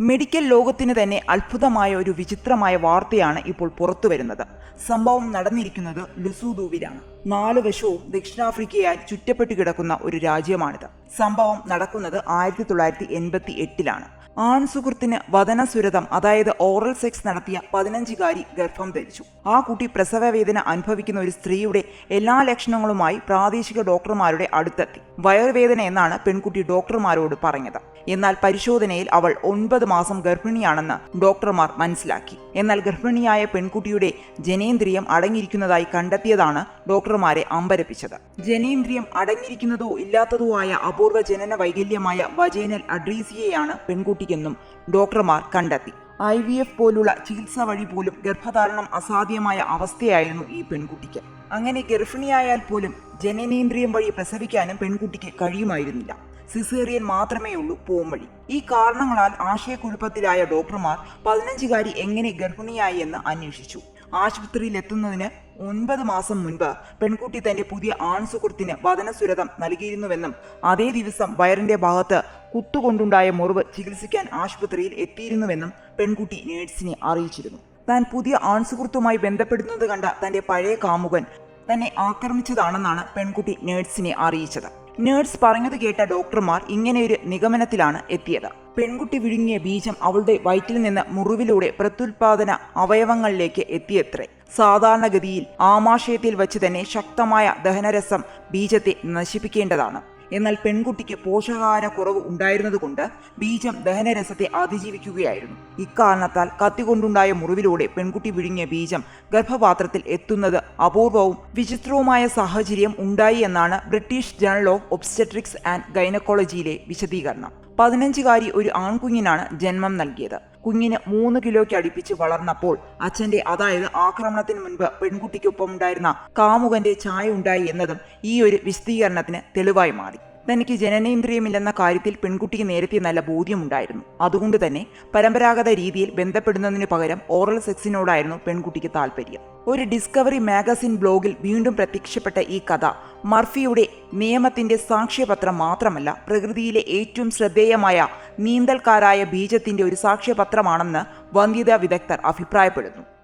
Medical ലോകത്തിന് തന്നെ അത്ഭുതമായ ഒരു വിചിത്രമായ വാർത്തയാണ് ഇപ്പോൾ പുറത്തു വരുന്നത്. സംഭവം നടന്നിരിക്കുന്നത് ലുസൂദൂവിലാണ്. നാല് വശവും ദക്ഷിണാഫ്രിക്കയായി ചുറ്റപ്പെട്ടു കിടക്കുന്ന ഒരു രാജ്യമാണിത്. സംഭവം നടക്കുന്നത് ആയിരത്തി തൊള്ളായിരത്തി എൺപത്തി എട്ടിലാണ്. ആൺ സുഹൃത്തിന് വദനസുരതം അതായത് ഓറൽ സെക്സ് നടത്തിയ പതിനഞ്ചുകാരി ഗർഭം ധരിച്ചു. ആ കുട്ടി പ്രസവ വേദന അനുഭവിക്കുന്ന ഒരു സ്ത്രീയുടെ എല്ലാ ലക്ഷണങ്ങളുമായി പ്രാദേശിക ഡോക്ടർമാരുടെ അടുത്തെത്തി. വയറുവേദന എന്നാണ് പെൺകുട്ടി ഡോക്ടർമാരോട് പറഞ്ഞത്. എന്നാൽ പരിശോധനയിൽ അവൾ ഒൻപത് മാസം ഗർഭിണിയാണെന്ന് ഡോക്ടർമാർ മനസ്സിലാക്കി. എന്നാൽ ഗർഭിണിയായ പെൺകുട്ടിയുടെ ജനേന്ദ്രിയം അടങ്ങിയിരിക്കുന്നതായി കണ്ടെത്തിയതാണ് ഡോക്ടർമാരെ അമ്പരപ്പിച്ചത്. ജനേന്ദ്രിയം അടങ്ങിയിരിക്കുന്നതോ ഇല്ലാത്തതോ ആയ അപൂർവ ജനന വൈകല്യമായ വജേനൽ അഡ്രീസിയയാണ് പെൺകുട്ടിക്കെന്നും ഡോക്ടർമാർ കണ്ടെത്തി. ഐ വി എഫ് പോലുള്ള ചികിത്സ വഴി പോലും ഗർഭധാരണം അസാധ്യമായ അവസ്ഥയായിരുന്നു ഈ പെൺകുട്ടിക്ക്. അങ്ങനെ ഗർഭിണിയായാൽ പോലും ജനനേന്ദ്രിയം വഴി പ്രസവിക്കാനും പെൺകുട്ടിക്ക് കഴിയുമായിരുന്നില്ല. സിസേറിയൻ മാത്രമേ ഉള്ളൂ പോംവഴി ഈ കാരണങ്ങളാൽ ആശയക്കുഴപ്പത്തിലായ ഡോക്ടർമാർ പതിനഞ്ചുകാരി എങ്ങനെ ഗർഭിണിയായി എന്ന് അന്വേഷിച്ചു. ആശുപത്രിയിൽ എത്തുന്നതിന് ഒൻപത് മാസം മുൻപ് പെൺകുട്ടി തന്റെ പുതിയ ആൺസുഹൃത്തിന് വതനസുരതം നൽകിയിരുന്നുവെന്നും അതേ ദിവസം വയറിന്റെ ഭാഗത്ത് കുത്തുകൊണ്ടുണ്ടായ മുറിവ് ചികിത്സിക്കാൻ ആശുപത്രിയിൽ എത്തിയിരുന്നുവെന്നും പെൺകുട്ടി നേഴ്സിനെ അറിയിച്ചിരുന്നു. താൻ പുതിയ ആൺസുഹൃത്തുമായി ബന്ധപ്പെടുന്നത് കണ്ട തന്റെ പഴയ കാമുകൻ തന്നെ ആക്രമിച്ചതാണെന്നാണ് പെൺകുട്ടി നേഴ്സിനെ അറിയിച്ചത്. നേഴ്സ് പറഞ്ഞത് കേട്ട ഡോക്ടർമാർ ഇങ്ങനെയൊരു നിഗമനത്തിലാണ് എത്തിയത്. പെൺകുട്ടി വിഴുങ്ങിയ ബീജം അവളുടെ വയറ്റിൽ നിന്ന് മുറിവിലൂടെ പ്രത്യുൽപാദന അവയവങ്ങളിലേക്ക് എത്തിയത്രേ. സാധാരണഗതിയിൽ ആമാശയത്തിൽ വച്ച് തന്നെ ശക്തമായ ദഹനരസം ബീജത്തെ നശിപ്പിക്കേണ്ടതാണ്. എന്നാൽ പെൺകുട്ടിക്ക് പോഷകാഹാരക്കുറവ് ഉണ്ടായിരുന്നതുകൊണ്ട് ബീജം ദഹനരസത്തെ അതിജീവിക്കുകയായിരുന്നു. ഇക്കാരണത്താൽ കത്തികൊണ്ടുണ്ടായ മുറിവിലൂടെ പെൺകുട്ടി വിഴുങ്ങിയ ബീജം ഗർഭപാത്രത്തിൽ എത്തുന്നത് അപൂർവവും വിചിത്രവുമായ സാഹചര്യം ഉണ്ടായി എന്നാണ് British journal of obstetrics and ഗൈനക്കോളജിയിലെ വിശദീകരണം. പതിനഞ്ചുകാരി ഒരു ആൺകുഞ്ഞിനാണ് ജന്മം നൽകിയത്. കുഞ്ഞിന് മൂന്ന് കിലോയ്ക്ക് അടുപ്പിച്ച് വളർന്നപ്പോൾ അച്ഛന്റെ അതായത് ആക്രമണത്തിന് മുൻപ് പെൺകുട്ടിക്കൊപ്പം ഉണ്ടായിരുന്ന കാമുകന്റെ ചായ ഉണ്ടായി എന്നതും ഈ ഒരു വിശദീകരണത്തിന് തെളിവായി മാറി. തനിക്ക് ജനനേന്ദ്രിയമില്ലെന്ന കാര്യത്തിൽ പെൺകുട്ടിക്ക് നേരത്തെ നല്ല ബോധ്യമുണ്ടായിരുന്നു. അതുകൊണ്ട് തന്നെ പരമ്പരാഗത രീതിയിൽ ബന്ധപ്പെടുന്നതിന് പകരം ഓറൽ സെക്സിനോടായിരുന്നു പെൺകുട്ടിക്ക് താല്പര്യം. ഒരു ഡിസ്കവറി മാഗസിൻ ബ്ലോഗിൽ വീണ്ടും പ്രത്യക്ഷപ്പെട്ട ഈ കഥ മർഫിയുടെ നിയമത്തിന്റെ സാക്ഷ്യപത്രം മാത്രമല്ല പ്രകൃതിയിലെ ഏറ്റവും ശ്രദ്ധേയമായ നീന്തൽക്കാരായ ബീജത്തിന്റെ ഒരു സാക്ഷ്യപത്രമാണെന്ന് വന്ധ്യതാ വിദഗ്ധർ അഭിപ്രായപ്പെടുന്നു.